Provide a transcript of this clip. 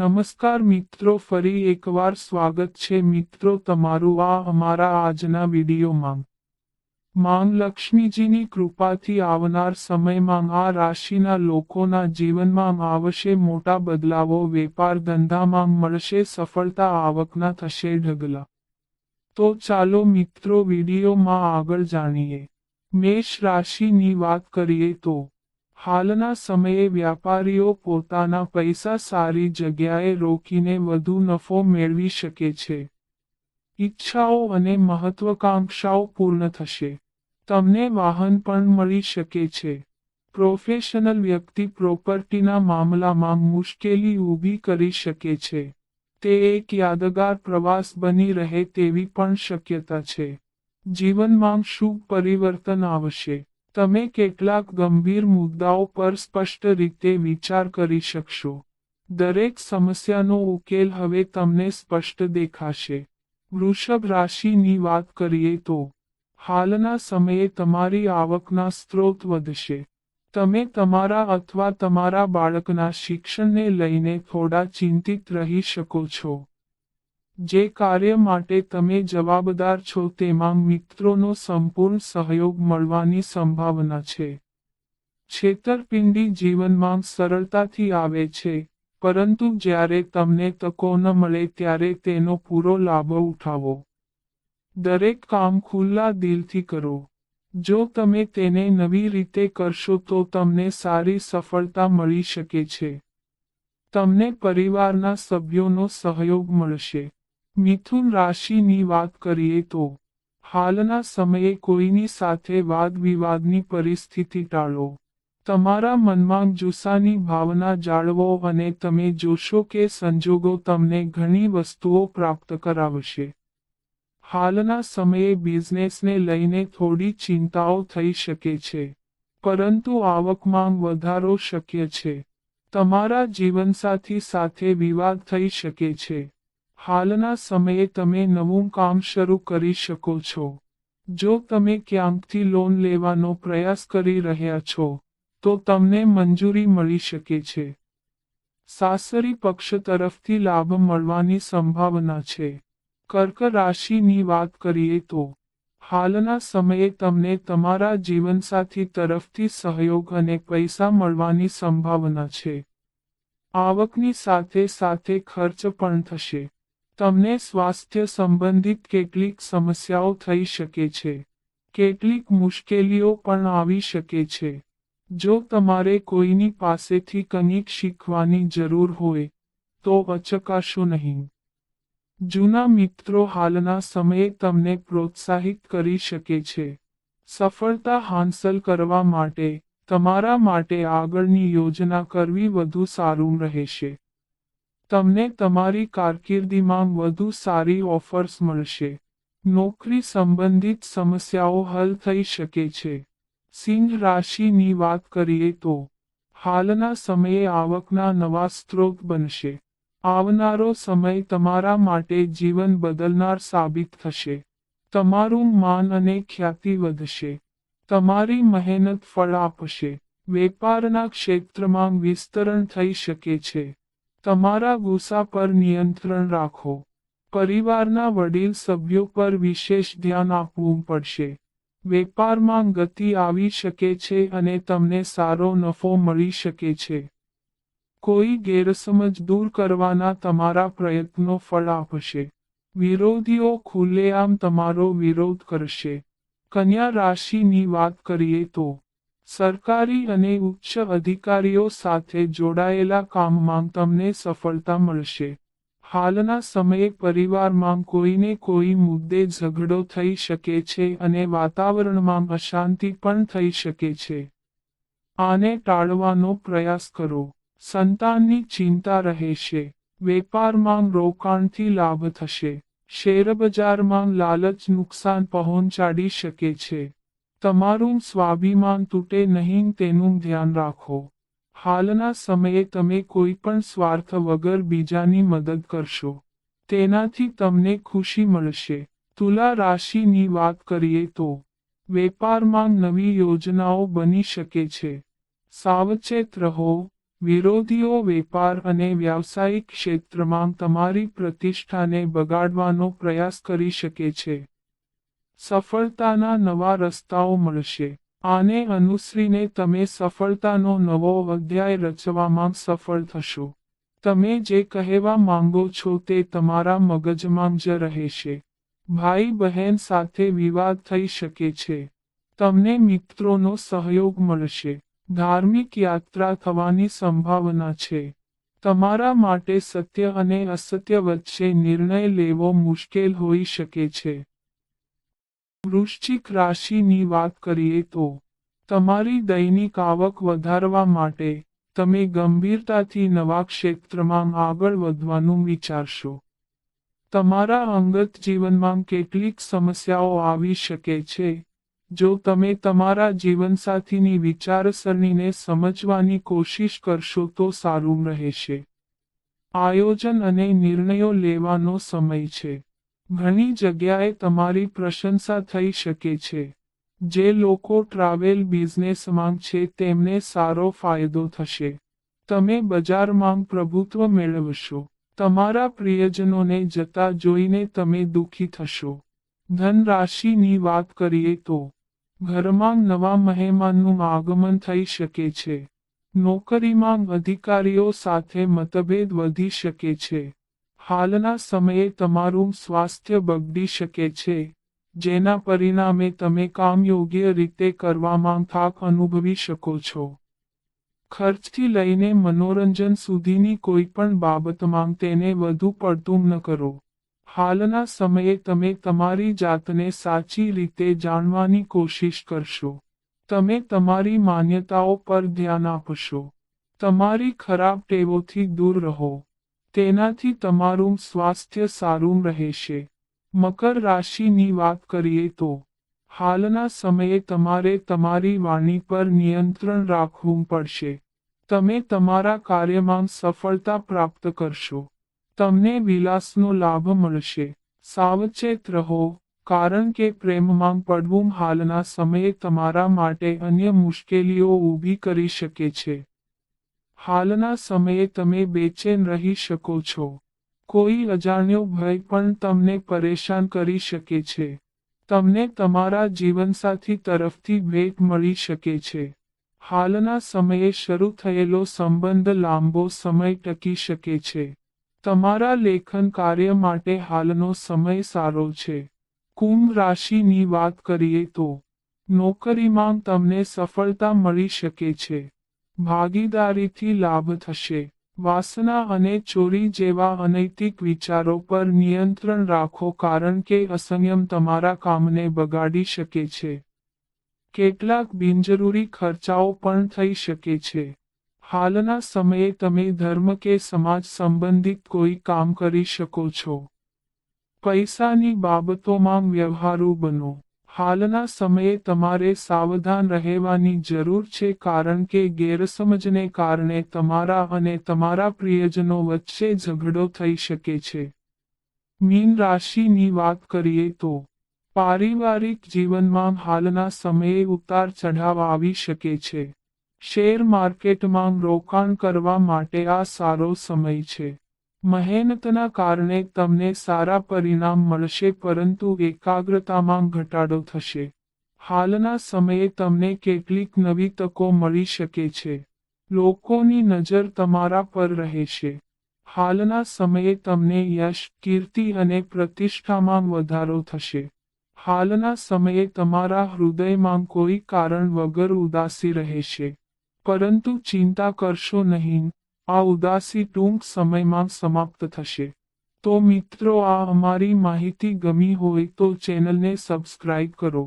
નમસ્કાર મિત્રો, ફરી એકવાર સ્વાગત છે મિત્રો તમારું આ અમારા આજના વિડીયોમાં. માં લક્ષ્મીજીની કૃપાથી આવનાર સમયમાં આ રાશિના લોકોના જીવનમાં આવશે મોટા બદલાવો, વેપાર ધંધામાં મળશે સફળતા, આવકના થશે ઢગલા. તો ચાલો મિત્રો વિડીયોમાં આગળ જાણીએ. મેષ રાશિની વાત કરીએ તો હાલના સમયે વ્યાપારીઓ પોતાના પૈસા સારી જગ્યાએ રોકીને વધુ નફો મેળવી શકે છે. ઈચ્છાઓ અને મહત્વાકાંક્ષાઓ પૂર્ણ થશે. તમને વાહન પણ મળી શકે છે. પ્રોફેશનલ વ્યક્તિ પ્રોપર્ટીના મામલામાં મુશ્કેલી ઊભી કરી શકે છે. તે એક યાદગાર પ્રવાસ બની રહે તેવી પણ શક્યતા છે. જીવનમાં શુભ પરિવર્તન આવશે. તમે કેટલાક ગંભીર મુદ્દાઓ પર સ્પષ્ટ રીતે વિચાર કરી શકશો. દરેક સમસ્યાનો ઉકેલ હવે તમને સ્પષ્ટ દેખાશે. વૃષભ રાશિની વાત કરીએ તો, હાલના સમયે તમારી આવકના સ્ત્રોત વધશે. તમે તમારા અથવા તમારા બાળકના શિક્ષણને લઈને થોડા ચિંતિત રહી શકો છો. જે કાર્ય માટે તમે જવાબદાર છો તેમાં મિત્રોનો સંપૂર્ણ સહયોગ મળવાની સંભાવના છે. છેતરપિંડી જીવનમાં સરળતાથી આવે છે, પરંતુ જ્યારે તમને તકો ન મળે ત્યારે તેનો પૂરો લાભ ઉઠાવો. દરેક કામ ખુલ્લા દિલથી કરો. જો તમે તેને નવી રીતે કરશો તો તમને સારી સફળતા મળી શકે છે. તમને પરિવારના સભ્યોનો સહયોગ મળશે. મિથુન રાશિની વાત કરીએ તો, હાલના સમયે કોઈની સાથે વાદ વિવાદની પરિસ્થિતિ ટાળો. તમારા મનમાં જુસ્સાની ભાવના જાળવો અને તમે જોશો કે સંજોગો તમને ઘણી વસ્તુઓ પ્રાપ્ત કરાવશે. હાલના સમયે બિઝનેસને લઈને થોડી ચિંતાઓ થઈ શકે છે, પરંતુ આવકમાં વધારો શક્ય છે. તમારા જીવનસાથી સાથે વિવાદ થઈ શકે છે. હાલના સમયે તમે નવું કામ શરૂ કરી શકો છો. જો તમે ક્યાંકથી લોન લેવાનો પ્રયાસ કરી રહ્યા છો, તો તમને મંજૂરી મળી શકે છે. સાસરી પક્ષ તરફથી લાભ મળવાની સંભાવના છે. કર્ક રાશિની વાત કરીએ તો, હાલના સમયે તમને તમારા જીવનસાથી તરફથી સહયોગ અને પૈસા મળવાની સંભાવના છે. આવકની સાથે સાથે ખર્ચ પણ થશે. તમને સ્વાસ્થ્ય સંબંધિત કેટલીક સમસ્યાઓ થઈ શકે છે. કેટલીક મુશ્કેલીઓ પણ આવી શકે છે. જો તમારે કોઈની પાસેથી કંઈક શીખવાની જરૂર હોય, તો અચકાશો નહીં. જૂના મિત્રો હાલના સમયે તમને પ્રોત્સાહિત કરી શકે છે. સફળતા હાંસલ કરવા માટે, તમારા માટે આગળની યોજના કરવી વધુ સારું રહેશે. તમને તમારી કારકિર્દીમાં વધુ સારી ઓફર્સ મળશે. નોકરી સંબંધિત સમસ્યાઓ હલ થઈ શકે છે. સિંહ રાશિની વાત કરીએ તો, હાલના સમયે આવકના નવા સ્ત્રોત બનશે. આવનારો સમય તમારા માટે જીવન બદલનાર સાબિત થશે. તમારું માન અને ખ્યાતિ વધશે. તમારી મહેનત ફળ આપશે. વેપારના ક્ષેત્રમાં વિસ્તરણ થઈ શકે છે. તમારા ગુસ્સા પર નિયંત્રણ રાખો. પરિવારના વડીલ સભ્યો પર વિશેષ ધ્યાન આપવું પડશે. વેપારમાં ગતિ આવી શકે છે અને તમને સારો નફો મળી શકે છે. કોઈ ગેરસમજ દૂર કરવાના તમારા પ્રયત્નો ફળ આપશે. વિરોધીઓ ખુલ્લેઆમ તમારો વિરોધ કરશે. કન્યા રાશિની વાત કરીએ તો સરકારી અને ઉચ્ચ અધિકારીઓ સાથે જોડાયેલા કામમાં તમને સફળતા મળશે. હાલના સમયે પરિવારમાં કોઈને કોઈ મુદ્દે ઝઘડો થઈ શકે છે અને વાતાવરણમાં અશાંતિ પણ થઈ શકે છે. આને ટાળવાનો પ્રયાસ કરો. સંતાનની ચિંતા રહેશે. વેપારમાં રોકાણથી લાભ થશે. શેરબજારમાં લાલચ નુકસાન પહોંચાડી શકે છે. તમારું સ્વાભિમાન તૂટે નહીં તેનું ધ્યાન રાખો. હાલના સમયે તમે કોઈ પણ સ્વાર્થ વગર બીજાની મદદ કરશો. તેનાથી તમને ખુશી મળશે. તુલા રાશિની વાત કરીએ તો, વેપારમાં નવી યોજનાઓ બની શકે છે. સાવચેત રહો, વિરોધીઓ વેપાર અને વ્યાવસાયિક ક્ષેત્રમાં તમારી પ્રતિષ્ઠાને બગાડવાનો પ્રયાસ કરી શકે છે. સફળતાના નવા રસ્તાઓ મળશે. આને અનુસરીને તમે સફળતાનો નવો અધ્યાય રચવામાં સફળ થશો. તમે જે કહેવા માંગો છો તે તમારા મગજમાં જ રહેશે. ભાઈ બહેન સાથે વિવાદ થઈ શકે છે. તમને મિત્રોનો સહયોગ મળશે. ધાર્મિક યાત્રા થવાની સંભાવના છે. તમારા માટે સત્ય અને અસત્ય વચ્ચે નિર્ણય લેવો મુશ્કેલ હોઈ શકે છે. વૃશ્ચિક રાશિની વાત કરીએ તો તમારી દૈનિક આવક વધારવા માટે તમે ગંભીરતાથી નવા ક્ષેત્રમાં આગળ વધવાનું વિચારશો. તમારા અંગત જીવનમાં કેટલીક સમસ્યાઓ આવી શકે છે, જો તમે તમારા જીવનસાથીની વિચારસરણીને સમજવાની કોશિશ કરશો તો સારું રહેશે. આયોજન અને નિર્ણયો લેવાનો સમય છે. ઘણી જગ્યાએ તમારી પ્રશંસા થઈ શકે છે. જે લોકો ટ્રાવેલ બિઝનેસમાં છે તેમને સારો ફાયદો થશે. તમે બજારમાં પ્રભુત્વ મેળવશો. તમારા પ્રિયજનોને જતા જોઈને તમે દુઃખી થશો. ધન રાશિની વાત કરીએ તો, ઘરમાં નવા મહેમાનનું આગમન થઈ શકે છે. નોકરીમાં અધિકારીઓ સાથે મતભેદ વધી શકે છે. હાલના સમયે તમારું સ્વાસ્થ્ય બગડી શકે છે, જેના પરિણામે તમે કામ યોગ્ય રીતે કરવામાં થાક અનુભવી શકો છો. ખર્ચથી લઈને મનોરંજન સુધીની કોઈ પણ બાબતમાં તેને વધુ પડતું ન કરો. હાલના સમયે તમે તમારી જાતને સાચી રીતે જાણવાની કોશિશ કરશો. તમે તમારી માન્યતાઓ પર ધ્યાન આપશો. તમારી ખરાબ ટેવોથી દૂર રહો. તેનાથી તમારું સ્વાસ્થ્ય સારું રહેશે. મકર રાશિની વાત કરીએ તો, હાલના સમયે તમારે તમારી વાણી પર નિયંત્રણ રાખવું પડશે. તમે તમારા કાર્યમાં સફળતા પ્રાપ્ત કરશો. તમને વિલાસનો લાભ મળશે. સાવચેત રહો, કારણ કે પ્રેમમાં પડવું હાલના સમયે તમારા માટે અન્ય મુશ્કેલીઓ ઊભી કરી શકે છે. હાલના સમયે તમે બેચેન રહી શકો છો. કોઈ અજાણ્યો ભય પણ તમને પરેશાન કરી શકે છે. તમને તમારા જીવનસાથી તરફથી ભેટ મળી શકે છે. હાલના સમયે શરૂ થયેલો સંબંધ લાંબો સમય ટકી શકે છે. તમારા લેખન કાર્ય માટે હાલનો સમય સારો છે. કુંભ રાશિની વાત કરીએ તો, નોકરીમાં તમને સફળતા મળી શકે છે. ભાગીદારીથી લાભ થશે. વાસના અને ચોરી જેવા અનૈતિક વિચારો પર નિયંત્રણ રાખો કારણ કે અસંયમ તમારા કામને બગાડી શકે છે. કેટલાક બિનજરૂરી ખર્ચાઓ પણ થઈ શકે છે. હાલના સમયે તમે ધર્મ કે સમાજ સંબંધિત કોઈ કામ કરી શકો છો. પૈસાની બાબતોમાં વ્યવહારુ બનો. હાલના સમયે તમારે સાવધાન રહેવાની જરૂર છે કારણ કે ગેરસમજને કારણે તમારા અને તમારા પ્રિયજનો વચ્ચે ઝઘડો થઈ શકે છે. મીન રાશિની વાત કરીએ તો, પારિવારિક જીવનમાં હાલના સમયે ઉતાર ચઢાવ આવી શકે છે. શેર માર્કેટમાં રોકાણ કરવા માટે આ સારો સમય છે. મહેનતના કારણે તમને સારા પરિણામ મળશે પરંતુ એકાગ્રતામાં ઘટાડો થશે. હાલના સમયે તમને કેટલીક નવી તકો મળી શકે છે. લોકોની નજર તમારા પર રહેશે. હાલના સમયે તમને યશ, કીર્તિ અને પ્રતિષ્ઠામાં વધારો થશે. હાલના સમયે તમારા હૃદયમાં કોઈ કારણ વગર ઉદાસી રહેશે. પરંતુ ચિંતા કરશો નહીં. આ ઉદાસી ટૂંક સમયમાં સમાપ્ત થશે. તો મિત્રો, આ અમારી માહિતી ગમી હોય તો ચેનલને સબસ્ક્રાઇબ કરો.